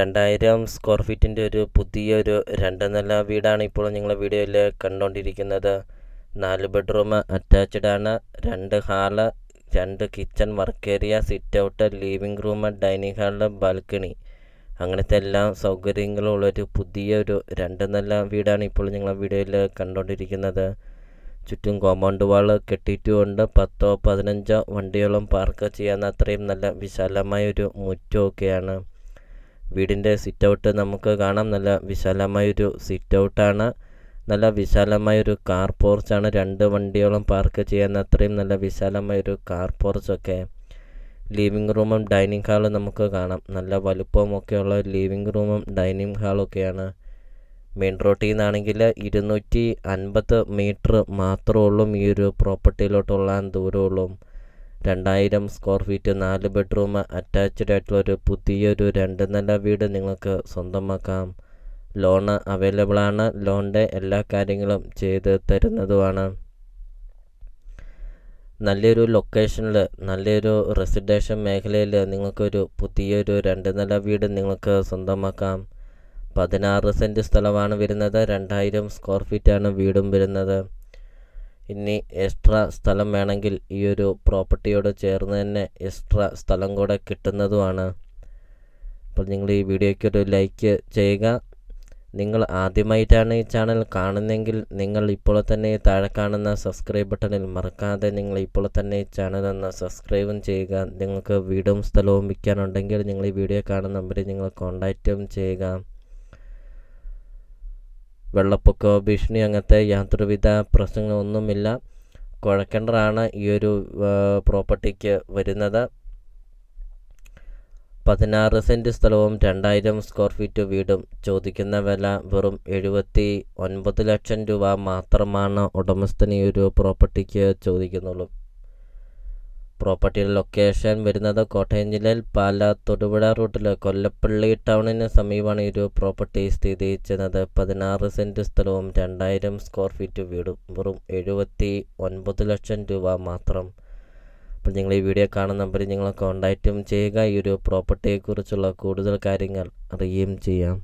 രണ്ടായിരം സ്ക്വയർ ഫീറ്റിന്റെ ഒരു പുതിയൊരു രണ്ട് നില വീടാണ് ഇപ്പോൾ നിങ്ങൾ വീഡിയോയിൽ കണ്ടുകൊണ്ടിരിക്കുന്നത് നാല് ബെഡ്റൂം അറ്റാച്ച്ഡ് ആണ്. രണ്ട് ഹാൾ രണ്ട് kitchen work area sit out living room dining hall balcony അങ്ങനത്തെ എല്ലാ സൗകര്യങ്ങളും ഉള്ളൊരു പുതിയൊരു രണ്ട് നില വീടാണ് ഇപ്പോൾ നിങ്ങൾ വീഡിയോയിൽ കണ്ടുകൊണ്ടിരിക്കുന്നത് ചുറ്റും കോമ്പൗണ്ട് വാൾ കെട്ടിയിട്ടുമുണ്ട് പത്തോ പതിനഞ്ചോ വണ്ടികളും പാർക്ക് ചെയ്യാവുന്ന അത്രയും നല്ല വിശാലമായൊരു മുറ്റമൊക്കെയാണ് വീടിന്റെ സിറ്റ് ഔട്ട് നമുക്ക് കാണാം. നല്ല വിശാലമായൊരു സിറ്റ് ഔട്ടാണ് നല്ല വിശാലമായൊരു കാർ പോർച്ചാണ്. രണ്ട് വണ്ടിയോളം പാർക്ക് ചെയ്യാൻ അത്രയും നല്ല വിശാലമായൊരു കാർ പോർച്ചൊക്കെ ലിവിങ് റൂമും ഡൈനിങ് ഹാളും നമുക്ക് കാണാം. നല്ല വലുപ്പവും ഒക്കെയുള്ള ലിവിങ് റൂമും ഡൈനിങ് ഹാളൊക്കെയാണ്. മെയിൻ റോട്ടിൽ നിന്നാണെങ്കിൽ ഇരുന്നൂറ്റി അൻപത് മീറ്റർ മാത്രമേ ഉള്ളൂ. ഈ ഒരു പ്രോപ്പർട്ടിയിലോട്ടുള്ള ദൂരമുള്ളൂ. രണ്ടായിരം സ്ക്വയർ ഫീറ്റ് നാല് ബെഡ്റൂം അറ്റാച്ച്ഡ് ആയിട്ടുള്ള ഒരു പുതിയൊരു രണ്ട് നില വീട് നിങ്ങൾക്ക് സ്വന്തമാക്കാം. ലോണ് അവൈലബിളാണ്. ലോണിന്റെ എല്ലാ കാര്യങ്ങളും ചെയ്ത് തരുന്നതുമാണ്. നല്ലൊരു ലൊക്കേഷനിൽ നല്ലൊരു റെസിഡൻഷ്യൽ മേഖലയിൽ നിങ്ങൾക്കൊരു പുതിയൊരു രണ്ട് നില വീട് നിങ്ങൾക്ക് സ്വന്തമാക്കാം. പതിനാറ് സെന്റ് സ്ഥലമാണ് വരുന്നത്. രണ്ടായിരം സ്ക്വയർ ഫീറ്റാണ് വീടും വരുന്നത്. ഇനി എക്സ്ട്രാ സ്ഥലം വേണമെങ്കിൽ ഈ ഒരു പ്രോപ്പർട്ടിയോട് ചേർന്ന് തന്നെ എക്സ്ട്രാ സ്ഥലം കൂടെ കിട്ടുന്നതുമാണ്. അപ്പോൾ നിങ്ങൾ ഈ വീഡിയോയ്ക്ക് ഒരു ലൈക്ക് ചെയ്യുക. നിങ്ങൾ ആദ്യമായിട്ടാണ് ഈ ചാനൽ കാണുന്നതെങ്കിൽ നിങ്ങൾ ഇപ്പോൾ തന്നെ താഴെ കാണുന്ന സബ്സ്ക്രൈബ് ബട്ടണിൽ മറക്കാതെ നിങ്ങൾ ഇപ്പോൾ തന്നെ ഈ ചാനൽ ഒന്ന് സബ്സ്ക്രൈബും ചെയ്യുക. നിങ്ങൾക്ക് വീടും സ്ഥലവും വിൽക്കാനുണ്ടെങ്കിൽ നിങ്ങൾ ഈ വീഡിയോ കാണുന്ന നമ്പറിൽ നിങ്ങൾ കോൺടാക്റ്റും ചെയ്യുക. വെള്ളപ്പൊക്കമോ ഭീഷണി അങ്ങനത്തെ യാതൊരുവിധ പ്രശ്നങ്ങളൊന്നുമില്ല. കുഴക്കണ്ടറാണ് ഈ ഒരു പ്രോപ്പർട്ടിക്ക് വരുന്നത്. പതിനാറ് സെന്റ് സ്ഥലവും രണ്ടായിരം സ്ക്വയർ ഫീറ്റ് വീടും. ചോദിക്കുന്ന വില വെറും എഴുപത്തി ഒൻപത് ലക്ഷം രൂപ മാത്രമാണ് ഉടമസ്ഥൻ ഈ ഒരു പ്രോപ്പർട്ടിക്ക് ചോദിക്കുന്നുള്ളൂ. പ്രോപ്പർട്ടിയുടെ ലൊക്കേഷൻ വരുന്നത് കോട്ടയം ജില്ലയിൽ പാല തൊടുപുഴ റൂട്ടിൽ കൊല്ലപ്പള്ളി ടൗണിന് സമീപമാണ് ഈ ഒരു പ്രോപ്പർട്ടി സ്ഥിതി ചെയ്യുന്നത്. പതിനാറ് സെന്റ് സ്ഥലവും രണ്ടായിരം സ്ക്വയർ ഫീറ്റ് വീടും. വെറും എഴുപത്തി ഒൻപത് ലക്ഷം രൂപ മാത്രം. അപ്പോൾ നിങ്ങൾ ഈ വീഡിയോ കാണുന്ന നമ്പറിൽ നിങ്ങൾ കോൺടാക്റ്റും ചെയ്യുക. ഈ ഒരു പ്രോപ്പർട്ടിയെക്കുറിച്ചുള്ള കൂടുതൽ കാര്യങ്ങൾ അറിയുകയും ചെയ്യാം.